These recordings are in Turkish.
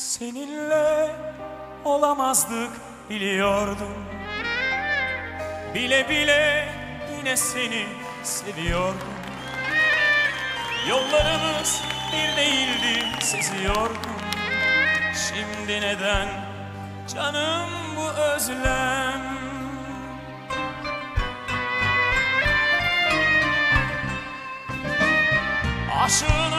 Seninle olamazdık biliyordum. Bile bile yine seni seviyordum. Yollarımız bir değildi seziyordum. Şimdi neden canım bu özlem? Aşığının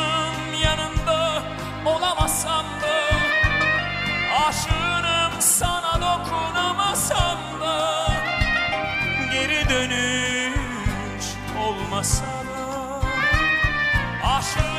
olmasa da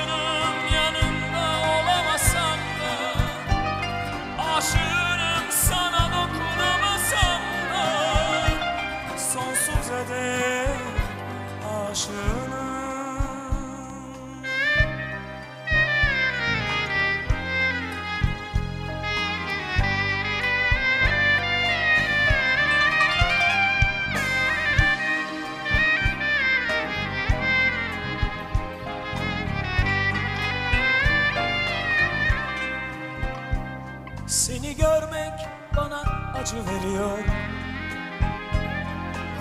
Seni görmek bana acı veriyor.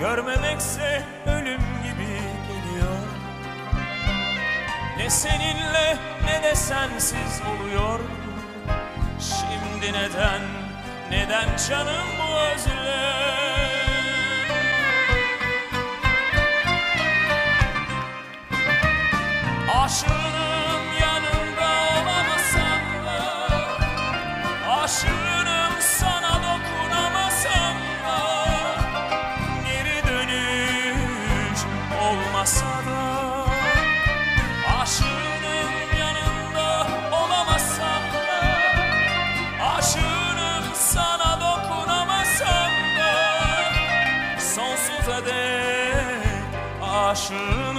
Görmemekse ölüm gibi geliyor. Ne seninle ne de sensiz oluyor. Şimdi neden, neden canım bu özlem Aşığım Dek aşığım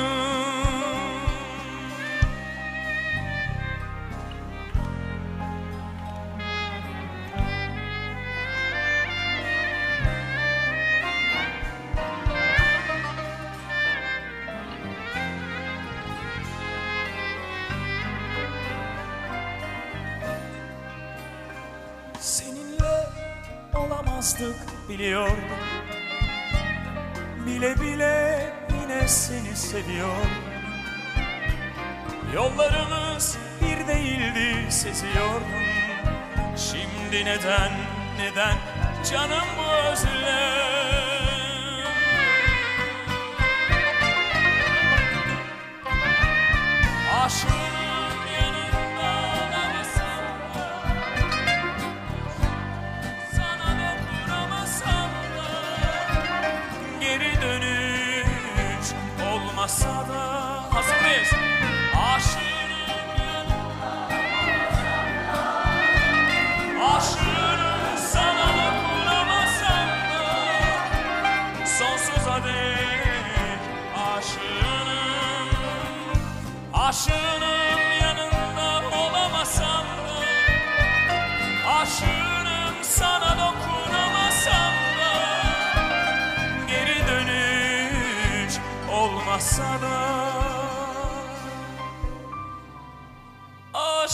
Seninle olamazdık biliyordum Bile bile yine seni seviyordum Yollarımız bir değildi seziyordum. Şimdi neden, neden canım bu özlem Aşığım olmasa da Hazır da Sonsuza dek Aşığım yanında olamasam da. Aşığım سنا او